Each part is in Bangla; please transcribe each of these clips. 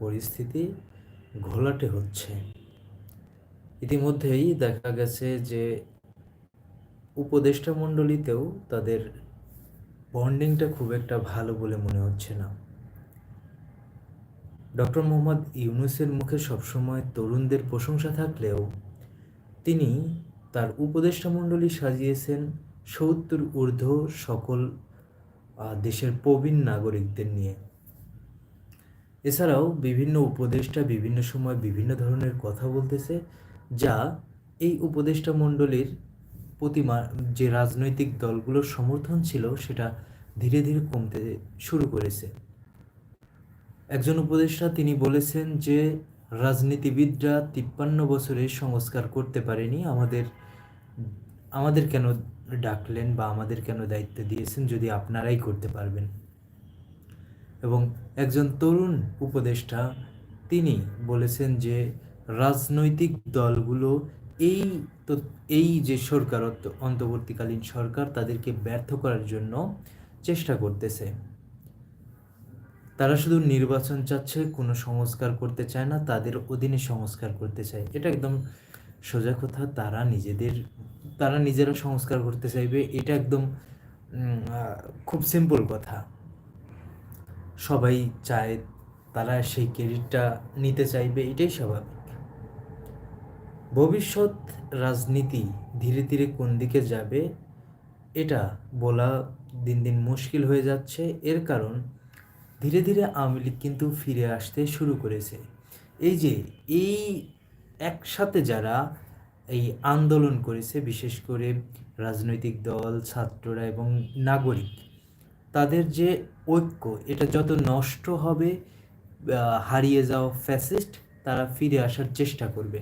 পরিস্থিতি ঘোলাটে হচ্ছে। ইতিমধ্যেই দেখা গেছে যে উপদেষ্টা মণ্ডলীতেও তাদের বন্ডিংটা খুব একটা ভালো বলে মনে হচ্ছে না। ডক্টর মোহাম্মদ ইউনুসের মুখে সবসময় তরুণদের প্রশংসা থাকলেও তিনি তার উপদেষ্টা মণ্ডলী সাজিয়েছেন সত্তর ঊর্ধ্ব সকল দেশের প্রবীণ নাগরিকদের নিয়ে। এছাড়াও বিভিন্ন উপদেষ্টা বিভিন্ন সময় বিভিন্ন ধরনের কথা বলতেছে, যা এই উপদেষ্টা মণ্ডলীর প্রতি মা- যে রাজনৈতিক দলগুলোর সমর্থন ছিল সেটা ধীরে ধীরে কমতে শুরু করেছে। একজন উপদেষ্টা তিনি বলেছেন যে, রাজনীতিবিদরা তিপ্পান্ন বছরে সংস্কার করতে পারেনি। আমাদের আমাদের কেন ডাকলেন বা আমাদের কেন দায়িত্ব দিয়েছেন যদি আপনারাই করতে পারবেন? এবং একজন তরুণ উপদেষ্টা, তিনি বলেছেন যে রাজনৈতিক দলগুলো এই তো, এই যে সরকার অন্তর্বর্তীকালীন সরকার তাদেরকে ব্যর্থ করার জন্য চেষ্টা করতেছে। তারা শুধু নির্বাচন চাচ্ছে, কোনো সংস্কার করতে চায় না, তাদের অধীনে সংস্কার করতে চায়। এটা একদম সোজা কথা, তারা নিজেদের, তারা নিজেরা সংস্কার করতে চাইবে, এটা একদম খুব সিম্পল কথা। সবাই চায় তারা সেই ক্রেডিটটা নিতে চাইবে, এটাই স্বাভাবিক। ভবিষ্যৎ রাজনীতি ধীরে ধীরে কোন দিকে যাবে, এটা বলা দিন দিন মুশকিল হয়ে যাচ্ছে। এর কারণ, ধীরে ধীরে আওয়ামী লীগ কিন্তু ফিরে আসতে শুরু করেছে। এই যে, এই একসাথে যারা এই আন্দোলন করেছে, বিশেষ করে রাজনৈতিক দল, ছাত্ররা এবং নাগরিক, তাদের যে ঐক্য, এটা যত নষ্ট হবে হারিয়ে যাওয়া ফ্যাসিস্ট তারা ফিরে আসার চেষ্টা করবে।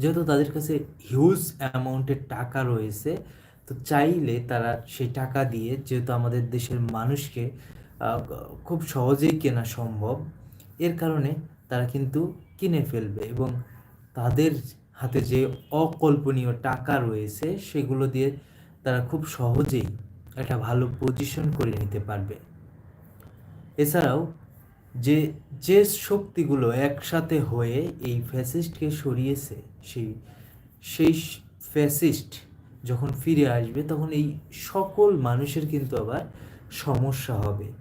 যেহেতু তাদের কাছে হিউজ অ্যামাউন্টের টাকা রয়েছে, তো চাইলে তারা সেই টাকা দিয়ে, যেহেতু আমাদের দেশের মানুষকে খুব সহজেই কেনা সম্ভব, এর কারণে তারা কিন্তু কিনে ফেলবে এবং তাদের হাতে যে অকল্পনীয় টাকা রয়েছে, সেগুলো দিয়ে তারা খুব সহজেই একটা ভালো পজিশন করে নিতে পারবে। এছাড়াও যে যে শক্তিগুলো একসাথে হয়ে এই ফ্যাসিস্টকে সরিয়েছে, সেই সেই ফ্যাসিস্ট যখন ফিরে আসবে, তখন এই সকল মানুষের কিন্তু আবার সমস্যা হবে।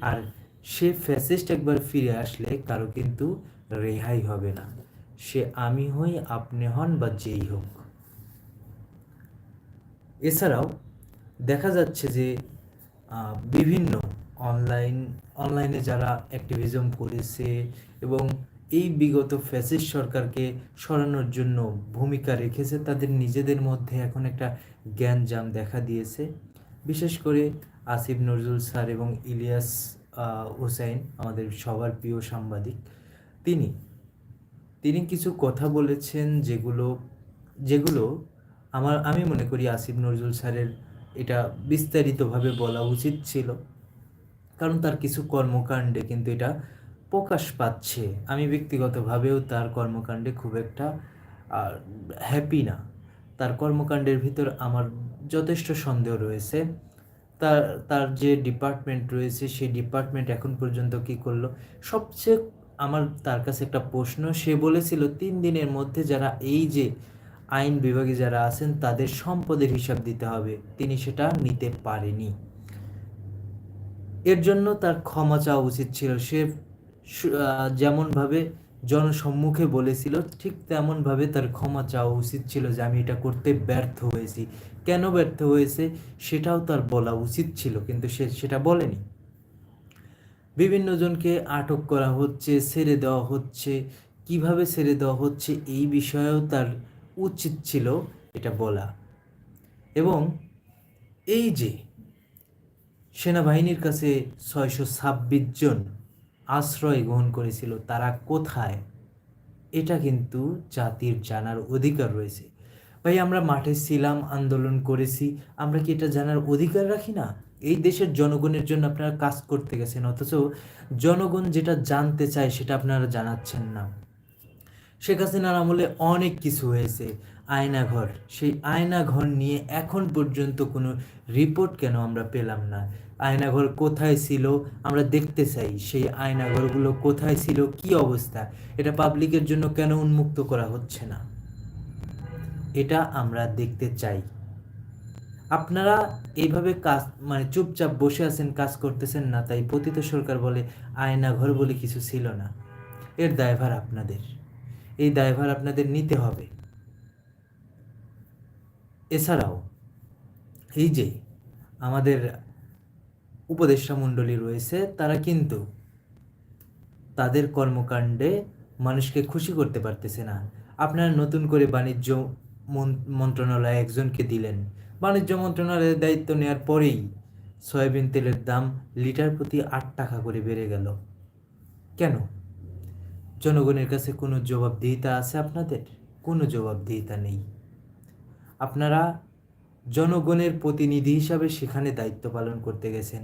আর সে ফ্যাসিস্ট একবার ফিরে আসলে কারও কিন্তু রেহাই হবে না। সে আমি হই, আপনি হন বা যেই হোক। এছাড়াও দেখা যাচ্ছে যে বিভিন্ন অনলাইন অনলাইনে যারা অ্যাক্টিভিজম করেছে এবং এই বিগত ফ্যাসিস্ট সরকারকে সরানোর জন্য ভূমিকা রেখেছে, তাদের নিজেদের মধ্যে এখন একটা জ্ঞানজাম দেখা দিয়েছে। বিশেষ করে আসিফ নজরুল স্যার এবং ইলিয়াস হোসাইন, আমাদের সবার প্রিয় সাংবাদিক। তিনি তিনি কিছু কথা বলেছেন যেগুলো যেগুলো আমার, আমি মনে করি আসিফ নজরুল স্যারের এটা বিস্তারিতভাবে বলা উচিত ছিল। কারণ তার কিছু কর্মকাণ্ডে কিন্তু এটা প্রকাশ পাচ্ছে। আমি ব্যক্তিগতভাবেও তার কর্মকাণ্ডে খুব একটা হ্যাপি না। তার কর্মকাণ্ডের ভিতর আমার যথেষ্ট সন্দেহ রয়েছে। তার তার যে ডিপার্টমেন্ট রয়েছে, সেই ডিপার্টমেন্ট এখন পর্যন্ত কি করল? সবচেয়ে আমার, তার কাছে একটা প্রশ্ন, সে বলেছিল, তিন দিনের মধ্যে যারা এই যে আইন বিভাগে যারা আছেন, তাদের সম্পদের হিসাব দিতে হবে। তিনি সেটা নিতে পারেনি। এর জন্য তার ক্ষমা চাওয়া উচিত ছিল। সে যেমনভাবে জনসম্মুখে বলেছিল, ঠিক তেমনভাবে তার ক্ষমা চাওয়া উচিত ছিল যে আমি এটা করতে ব্যর্থ হয়েছি। কেন ব্যর্থ হয়েছে সেটাও তার বলা উচিত ছিল, কিন্তু সে সেটা বলেনি। বিভিন্ন জনকে আটক করা হচ্ছে, ছেড়ে দেওয়া হচ্ছে। কীভাবে ছেড়ে দেওয়া হচ্ছে এই বিষয়েও তার উচিত ছিল এটা বলা। এবং এই যে সেনাবাহিনীর কাছে ছয়শো ছাব্বিশ জন আশ্রয় গ্রহণ করেছিল, তারা কোথায়? এটা কিন্তু জাতির জানার অধিকার রয়েছে। ভাই, আমরা মাঠে ছিলাম, আন্দোলন করেছি, আমরা কি এটা জানার অধিকার রাখি না? এই দেশের জনগণের জন্য আপনারা কাজ করতে গেছেন, অথচ জনগণ যেটা জানতে চায় সেটা আপনারা জানাচ্ছেন না। শেখ হাসিনার আমলে অনেক কিছু হয়েছে। আয়নাঘর, সেই আয়নাঘর নিয়ে এখন পর্যন্ত কোনো রিপোর্ট কেন আমরা পেলাম না? আয়নাঘর কোথায় ছিল? আমরা দেখতে চাই সেই আয়নাঘরগুলো কোথায় ছিল? কি অবস্থা? এটা পাবলিকের জন্য কেন উন্মুক্ত করা হচ্ছে না? এটা আমরা দেখতে চাই। আপনারা এইভাবে কাজ মানে চুপচাপ বসে আছেন, কাজ করতেছেন না, তাই পতিত সরকার বলে আয়নাঘর বলে কিছু ছিল না। এর দায়ভার আপনাদের। এই দায়ভার আপনাদের নিতে হবে। এছাড়াও, এই যে আমাদের উপদেষ্টা মণ্ডলী রয়েছে, তারা কিন্তু তাদের কর্মকাণ্ডে মানুষকে খুশি করতে পারতেছে না। আপনারা নতুন করে বাণিজ্য মন- মন্ত্রণালয়ে একজনকে দিলেন। বাণিজ্য মন্ত্রণালয়ের দায়িত্ব নেওয়ার পরেই সয়াবিন তেলের দাম লিটার প্রতি আট টাকা করে বেড়ে গেল। কেন? জনগণের কাছে কোনো জবাবদিহিতা আছে আপনাদের? কোনো জবাবদিহিতা নেই। আপনারা জনগণের প্রতিনিধি হিসাবে সেখানে দায়িত্ব পালন করতে গেছেন।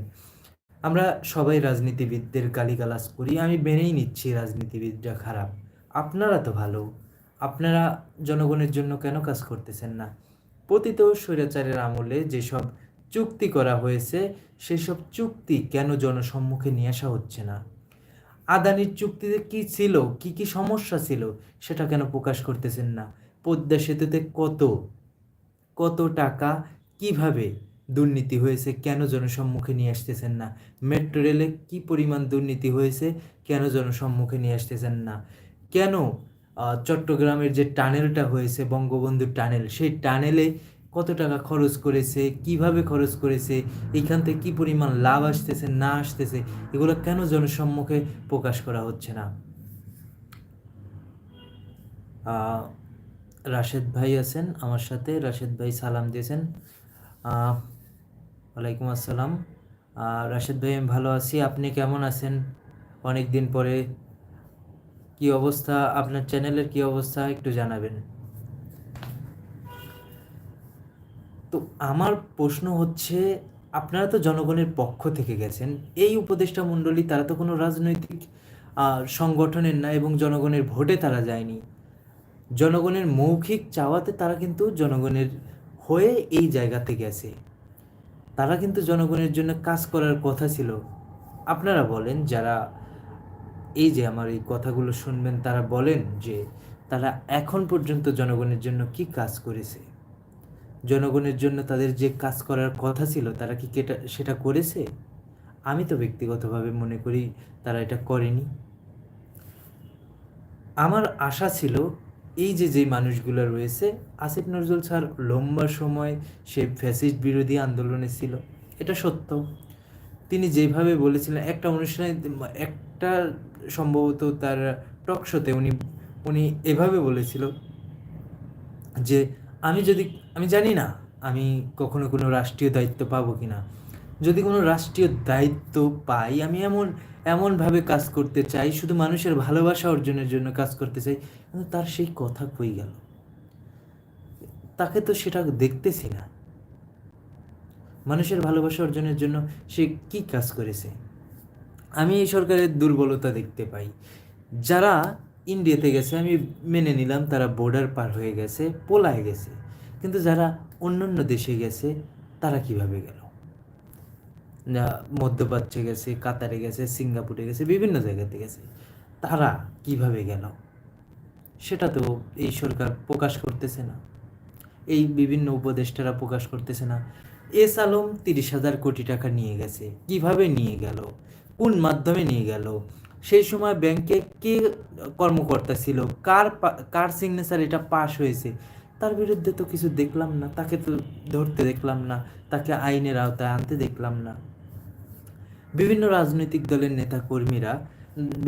আমরা সবাই রাজনীতিবিদদের গালিগালাজ করি, আমি মেনেই নিচ্ছি রাজনীতিবিদরা খারাপ। আপনারা তো ভালো, আপনারা জনগণের জন্য কেন কাজ করতেছেন না? পতিত স্বৈরাচারের আমলে যেসব চুক্তি করা হয়েছে, সেসব চুক্তি কেন জনসম্মুখে নিয়ে আসা হচ্ছে না? আদানির চুক্তিতে কি ছিল? কি কি সমস্যা ছিল? সেটা কেন প্রকাশ করতেছেন না? পদ্মা সেতুতে কত? কত টাকা? কীভাবে দুর্নীতি হয়েছে? কেন জনসম্মুখে নিয়ে আসতেছেন না? মেট্রো রেলে কী পরিমাণ দুর্নীতি হয়েছে? কেন জনসম্মুখে নিয়ে আসতেছেন না? কেন চট্টগ্রামের যে টানেলটা হয়েছে, বঙ্গবন্ধু টানেল, সেই টানেলে কত টাকা খরচ করেছে, কীভাবে খরচ করেছে, এইখান থেকে কী পরিমাণ লাভ আসতেছে, না আসতেছে, এগুলো কেন জনসম্মুখে প্রকাশ করা হচ্ছে না? রাশেদ ভাই আছেন আমার সাথে, রাশেদ ভাই সালাম দিয়েছেন। ওয়ালাইকুম আসসালাম। রাশেদ ভাই, আমি ভালো আছি, আপনি কেমন আছেন? অনেক দিন পরে, কি অবস্থা? আপনার চ্যানেলের কি অবস্থা? একটু জানাবেন। তো আমার প্রশ্ন হচ্ছে, আপনারা তো জনগণের পক্ষ থেকে গেছেন, এই উপদেষ্টা মণ্ডলী তারা তো কোনো রাজনৈতিক সংগঠনের না এবং জনগণের ভোটে তারা যায়নি। জনগণের মৌখিক চাওয়াতে তারা কিন্তু জনগণের হয়ে এই জায়গাতে গেছে। তারা কিন্তু জনগণের জন্য কাজ করার কথা ছিল। আপনারা বলেন, যারা এই যে আমার এই কথাগুলো শুনবেন, তারা বলেন যে তারা এখন পর্যন্ত জনগণের জন্য কি কাজ করেছে। জনগণের জন্য তাদের যে কাজ করার কথা ছিল, তারা কি কেটা, সেটা করেছে? আমি তো ব্যক্তিগতভাবে মনে করি তারা এটা করেনি। আমার আশা ছিল এই যে যে মানুষগুলো রয়েছে, আসিফ নজরুল স্যার লম্বা সময় সে ফ্যাসিস্ট বিরোধী আন্দোলনে ছিল। এটা সত্য। তিনি যেভাবে বলেছিলেন, একটা অনুষ্ঠানে একটা সম্ভবত তার টক শোতে উনি উনি এভাবে বলেছিল যে আমি যদি, আমি জানি না আমি কখনো কোনো রাষ্ট্রীয় দায়িত্ব পাবো কি না যদি কোনো রাষ্ট্রীয় দায়িত্ব পাই, আমি এমন, এমনভাবে কাজ করতে চাই, শুধু মানুষের ভালোবাসা অর্জনের জন্য কাজ করতে চাই, কিন্তু তার সেই কথা কই গেল? তাকে তো সেটা দেখতেছি না। মানুষের ভালোবাসা অর্জনের জন্য সে কি কাজ করেছে? আমি এই সরকারের দুর্বলতা দেখতে পাই। যারা ইন্ডিয়াতে গেছে, আমি মেনে নিলাম তারা বর্ডার পার হয়ে গেছে, পোলায় গেছে। কিন্তু যারা অন্য অন্য দেশে গেছে, তারা কীভাবে গেল? মধ্যপ্রাচ্যে গেছে, কাতারে গেছে, সিঙ্গাপুরে গেছে, বিভিন্ন জায়গাতে গেছে, তারা কীভাবে গেল? সেটা তো এই সরকার প্রকাশ করতেছে না। এই বিভিন্ন উপদেষ্টারা প্রকাশ করতেছে না। এস আলম তিরিশ হাজার কোটি টাকা নিয়ে গেছে। কীভাবে নিয়ে গেল? কোন মাধ্যমে নিয়ে গেল? সেই সময় ব্যাংকে কে কর্মকর্তা ছিল? কার কার সিগনেচার এটা পাশ হয়েছে? তার বিরুদ্ধে তো কিছু দেখলাম না, তাকে তো ধরতে দেখলাম না, তাকে আইনের আওতায় আনতে দেখলাম না। বিভিন্ন রাজনৈতিক দলের নেতা কর্মীরা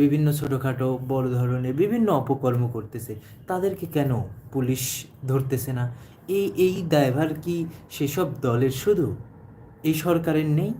বিভিন্ন ছোটোখাটো, বড় ধরনের বিভিন্ন অপকর্ম করতেছে। তাদেরকে কেন পুলিশ ধরতেছে না? এই এই দায়ভার কি সেসব দলের শুধু? এই সরকারের নেই?